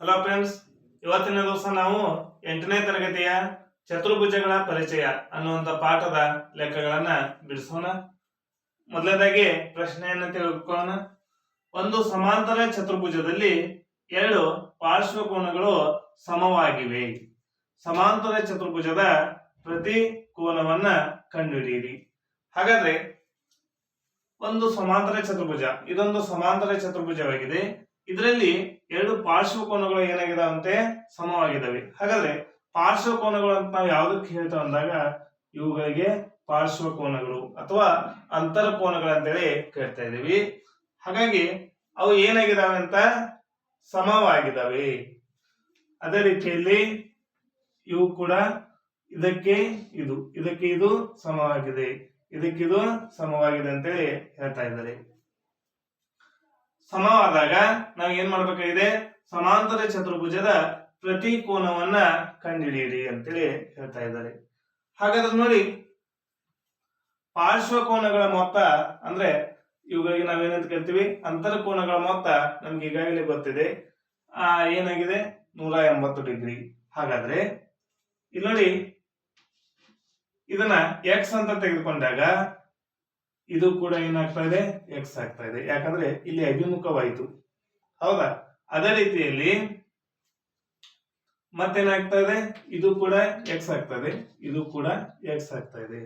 Hello friends ಇವತ್ತಿನ ದಿವಸ ನಾವು ಎಂಟನೇ ತರಗತಿಯ ಚತುರ್ಭುಜಗಳ ಪರಿಚಯ ಅನ್ನುವಂಥ ಪಾಠದ ಲೆಕ್ಕಗಳನ್ನ ಬಿಡಿಸೋಣ. ಮೊದಲನೇದಾಗಿ ಪ್ರಶ್ನೆಯನ್ನು ತಿಳ್ಕೊಳ್ಳೋಣ. ಒಂದು ಸಮಾಂತರ ಚತುರ್ಭುಜದಲ್ಲಿ ಎರಡು ಪಾರ್ಶ್ವಕೋನಗಳು ಸಮವಾಗಿವೆ. ಸಮಾಂತರ ಚತುರ್ಭುಜದ ಪ್ರತಿ ಕೋನವನ್ನ ಕಂಡುಹಿಡಿಯಿರಿ. ಹಾಗಾದ್ರೆ ಒಂದು ಸಮಾಂತರ ಚತುರ್ಭುಜ, ಇದೊಂದು ಸಮಾಂತರ ಚತುರ್ಭುಜವಾಗಿದೆ. ಇದರಲ್ಲಿ ಎರಡು ಪಾರ್ಶ್ವಕೋನಗಳು ಏನಾಗಿದಾವಂತೆ ಸಮವಾಗಿದ್ದಾವೆ. ಹಾಗಾದ್ರೆ ಪಾರ್ಶ್ವಕೋನಗಳು ಅಂತ ನಾವು ಯಾವ್ದಕ್ಕೆ ಹೇಳ್ತಾ ಅಂದಾಗ ಇವುಗಳಿಗೆ ಪಾರ್ಶ್ವಕೋನಗಳು ಅಥವಾ ಅಂತರಕೋನಗಳು ಅಂತೇಳಿ ಕೇಳ್ತಾ ಇದ್ದೀವಿ. ಹಾಗಾಗಿ ಅವು ಏನಾಗಿದಾವೆ ಅಂತ ಸಮವಾಗಿದ್ದಾವೆ. ಅದೇ ರೀತಿಯಲ್ಲಿ ಇವು ಕೂಡ ಇದಕ್ಕೆ ಇದು ಇದಕ್ಕೆ ಇದು ಸಮವಾಗಿದೆ ಇದಕ್ಕಿದು ಸಮವಾಗಿದೆ ಅಂತೇಳಿ ಹೇಳ್ತಾ ಇದ್ದಾರೆ. ಸಮವಾದಾಗ ನಾವು ಏನ್ ಮಾಡ್ಬೇಕಾಗಿದೆ? ಸಮಾಂತರ ಚತುರ್ಭುಜದ ಪ್ರತಿ ಕೋನವನ್ನ ಕಂಡುಹಿಡಿಯಿರಿ ಅಂತೇಳಿ ಹೇಳ್ತಾ ಇದ್ದಾರೆ. ಹಾಗಾದ್ರೆ ನೋಡಿ, ಪಾರ್ಶ್ವಕೋನಗಳ ಮೊತ್ತ ಅಂದ್ರೆ ಇವುಗಳಿಗೆ ನಾವೇನಂತ ಕೇಳ್ತೀವಿ? ಅಂತರ ಕೋನಗಳ ಮೊತ್ತ ನಮ್ಗೆ ಈಗಾಗಲೇ ಗೊತ್ತಿದೆ. ಆ, ಏನಾಗಿದೆ? ನೂರ ಎಂಬತ್ತು ಡಿಗ್ರಿ. ಹಾಗಾದ್ರೆ ಇಲ್ಲಿ ನೋಡಿ ಇದನ್ನ ಎಕ್ಸ್ ಅಂತ ತೆಗೆದುಕೊಂಡಾಗ ಇದು ಕೂಡ ಏನಾಗ್ತಾ ಇದೆ? ಎಕ್ಸ್ ಆಗ್ತಾ ಇದೆ. ಯಾಕಂದ್ರೆ ಇಲ್ಲಿ ಅಭಿಮುಖವಾಯಿತು. ಹೌದಾ? ಅದೇ ರೀತಿಯಲ್ಲಿ ಮತ್ತೇನಾಗ್ತಾ ಇದೆ? ಇದು ಕೂಡ ಎಕ್ಸ್ ಆಗ್ತಾ ಇದೆ. ಇದು ಕೂಡ ಎಕ್ಸ್ ಆಗ್ತಾ ಇದೆ.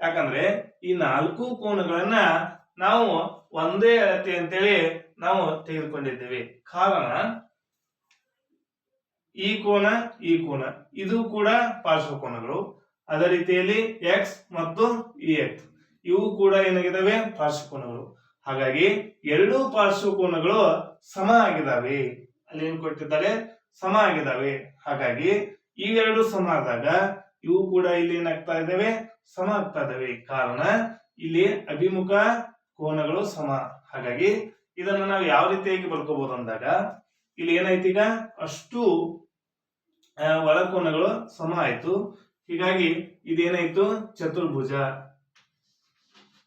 ಯಾಕಂದ್ರೆ ಈ ನಾಲ್ಕು ಕೋನಗಳನ್ನ ನಾವು ಒಂದೇ ಅಳತೆ ಅಂತೇಳಿ ನಾವು ತೆಗೆದುಕೊಂಡಿದ್ದೇವೆ. ಕಾರಣ ಈ ಕೋನ ಈ ಕೋನ. ಇದು ಕೂಡ ಪಾರ್ಶ್ವಕೋನಗಳು. ಅದೇ ರೀತಿಯಲ್ಲಿ ಎಕ್ಸ್ ಮತ್ತು ಇ ಎಕ್ಸ್ ಇವು ಕೂಡ ಏನಾಗಿದ್ದಾವೆ? ಪಾರ್ಶ್ವಕೋನಗಳು. ಹಾಗಾಗಿ ಎರಡೂ ಪಾರ್ಶ್ವಕೋನಗಳು ಸಮ ಆಗಿದಾವೆ ಅಲ್ಲಿ ಏನ್ ಕೊಟ್ಟಿದ್ದಾರೆ? ಸಮ ಆಗಿದಾವೆ ಹಾಗಾಗಿ ಇವೆರಡು ಸಮ ಆದಾಗ ಇವು ಕೂಡ ಇಲ್ಲಿ ಏನಾಗ್ತಾ ಇದ್ದಾವೆ? ಸಮ ಆಗ್ತಾ ಇದ್ದಾವೆ. ಕಾರಣ ಇಲ್ಲಿ ಅಭಿಮುಖ ಕೋನಗಳು ಸಮ. ಹಾಗಾಗಿ ಇದನ್ನ ನಾವು ಯಾವ ರೀತಿಯಾಗಿ ಬರ್ಕೋಬಹುದು ಅಂದಾಗ ಇಲ್ಲಿ ಏನಾಯ್ತು ಈಗ? ಅಷ್ಟು ಒಳಕೋನಗಳು ಸಮ ಆಯ್ತು. ಹೀಗಾಗಿ ಇದೇನಾಯ್ತು? ಚತುರ್ಭುಜ.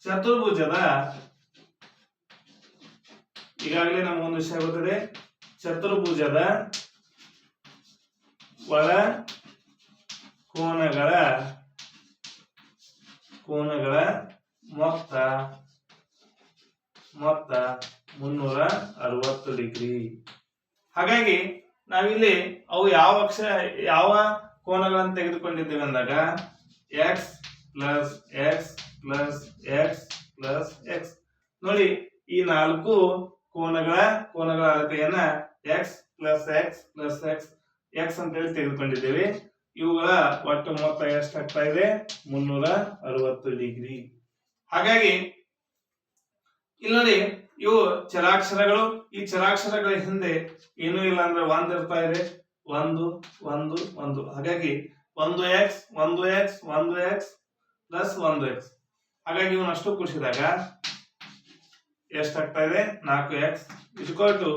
ಚತುರ್ಭುಜದ ಈಗಾಗಲೇ ನಮಗೊಂದು ವಿಷಯ ಗೊತ್ತಿದೆ. ಚತುರ್ಭುಜದ ಒಳ ಕೋನಗಳ ಕೋನಗಳ ಮೊತ್ತ ಮೊತ್ತ ಮುನ್ನೂರ ಅರವತ್ತು ಡಿಗ್ರಿ. ಹಾಗಾಗಿ ನಾವಿಲ್ಲಿ ಅವು ಯಾವ ಅಕ್ಷ ಯಾವ ಕೋನಗಳನ್ನು ತೆಗೆದುಕೊಂಡಿದ್ದೇವೆ ಅಂದಾಗ X plus X plus X plus X ನೋಡಿ ಈ ನಾಲ್ಕು ಕೋನಗಳ ಕೋನಗಳ ಅಳತೆಯನ್ನ X plus X plus X X ಅಂತೇಳಿ ತೆಗೆದುಕೊಂಡಿದ್ದೇವೆ. ಇವುಗಳ ಒಟ್ಟು ಮೊತ್ತ ಎಷ್ಟಾಗ್ತಾ ಇದೆ? ಮುನ್ನೂರ ಅರವತ್ತು ಡಿಗ್ರಿ. ಹಾಗಾಗಿ ಇಲ್ಲಿ ನೋಡಿ, ಇವು ಚರಾಕ್ಷರಗಳು. ಈ ಚರಾಕ್ಷರಗಳ ಹಿಂದೆ ಏನೂ ಇಲ್ಲ ಅಂದ್ರೆ ಒಂದ್ ಇರ್ತಾ ಇದೆ. ಒಂದು ಒಂದು ಒಂದು. ಹಾಗಾಗಿ, ಒಂದು ಎಕ್ಸ್ ಒಂದು ಎಕ್ಸ್ ಒಂದು ಎಕ್ಸ್ ಪ್ಲಸ್ ಒಂದು ಎಕ್ಸ್ ಹಾಗಾಗಿ ಇವನ್ನಷ್ಟು ಕೂಡಿಸಿದಾಗ ಎಷ್ಟಾಗ್ತಾ ಇದೆ? ನಾಲ್ಕು ಎಕ್ಸ್ ಇಸ್ಕೊಲ್ ಟು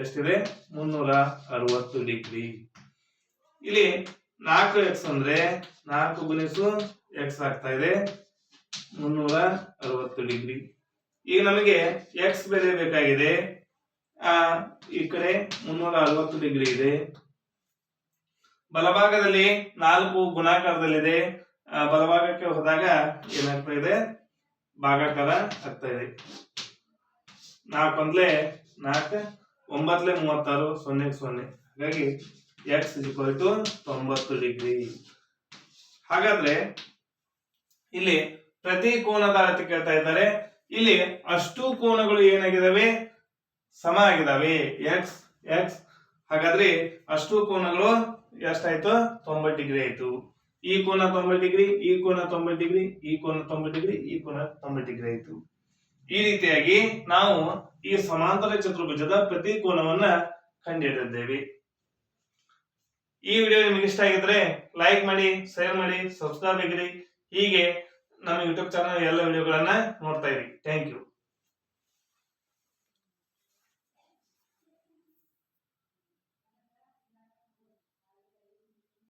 ಎಷ್ಟಿದೆ? ಮುನ್ನೂರ ಅರವತ್ತು ಡಿಗ್ರಿ. ಇಲ್ಲಿ ನಾಲ್ಕು ಎಕ್ಸ್ ಅಂದ್ರೆ ನಾಲ್ಕು ಗುಣಿಸು ಎಕ್ಸ್ ಆಗ್ತಾ ಇದೆ. ಮುನ್ನೂರ ಅರವತ್ತು ಡಿಗ್ರಿ. ಈಗ ನಮಗೆ ಎಕ್ಸ್ ಬೆಲೆ ಬೇಕಾಗಿದೆ. ಈ ಕಡೆ ಮುನ್ನೂರ ಅರವತ್ತು ಡಿಗ್ರಿ ಇದೆ. ಬಲಭಾಗದಲ್ಲಿ ನಾಲ್ಕು ಗುಣಾಕಾರದಲ್ಲಿದೆ. ಬಲಭಾಗಕ್ಕೆ ಹೋದಾಗ ಏನಾಗ್ತಾ ಇದೆ? ಭಾಗಾಕಾರ ಆಗ್ತಾ ಇದೆ. ನಾಲ್ಕೊಂದ್ಲೆ ನಾಲ್ಕು ಒಂಬತ್ಲೆ ಮೂವತ್ತಾರು ಸೊನ್ನೆ ಸೊನ್ನೆ. ಹಾಗಾಗಿ ಎಕ್ಸ್ ಇಕ್ವಲ್ ಟು ತೊಂಬತ್ತು ಡಿಗ್ರಿ. ಹಾಗಾದ್ರೆ ಇಲ್ಲಿ ಪ್ರತಿ ಕೋನದ ಅಳತೆ ಕೇಳ್ತಾ ಇದ್ದಾರೆ. ಇಲ್ಲಿ ಅಷ್ಟು ಕೋನಗಳು ಏನಾಗಿದಾವೆ? ಸಮ ಆಗಿದಾವೆ ಎಕ್ಸ್ ಎಕ್ಸ್ ಹಾಗಾದ್ರೆ ಅಷ್ಟು ಕೋನಗಳು ಎಷ್ಟಾಯ್ತು? ತೊಂಬತ್ತು ಡಿಗ್ರಿ ಆಯ್ತು. ಈ ಕೋನ ತೊಂಬತ್ತು ಡಿಗ್ರಿ, ಈ ಕೋನ ತೊಂಬತ್ತು ಡಿಗ್ರಿ, ಈ ಕೋನ ತೊಂಬತ್ತು ಡಿಗ್ರಿ, ಈ ಕೋನ ತೊಂಬತ್ತು ಡಿಗ್ರಿ ಆಯ್ತು. ಈ ರೀತಿಯಾಗಿ ನಾವು ಈ ಸಮಾಂತರ ಚತುರ್ಭುಜದ ಪ್ರತಿ ಕೋನವನ್ನ ಕಂಡಿಡಿದ್ದೇವೆ ಈ ವಿಡಿಯೋ ನಿಮಗೆ ಇಷ್ಟ ಆಗಿದ್ರೆ ಲೈಕ್ ಮಾಡಿ ಶೇರ್ ಮಾಡಿ ಸಬ್ಸ್ಕ್ರೈಬ್ ಆಗಿರಿ. ಹೀಗೆ ನಮ್ಮ ಯೂಟ್ಯೂಬ್ ಚಾನಲ್ ಎಲ್ಲ ವಿಡಿಯೋಗಳನ್ನ ನೋಡ್ತಾ ಇರಿ. Thank you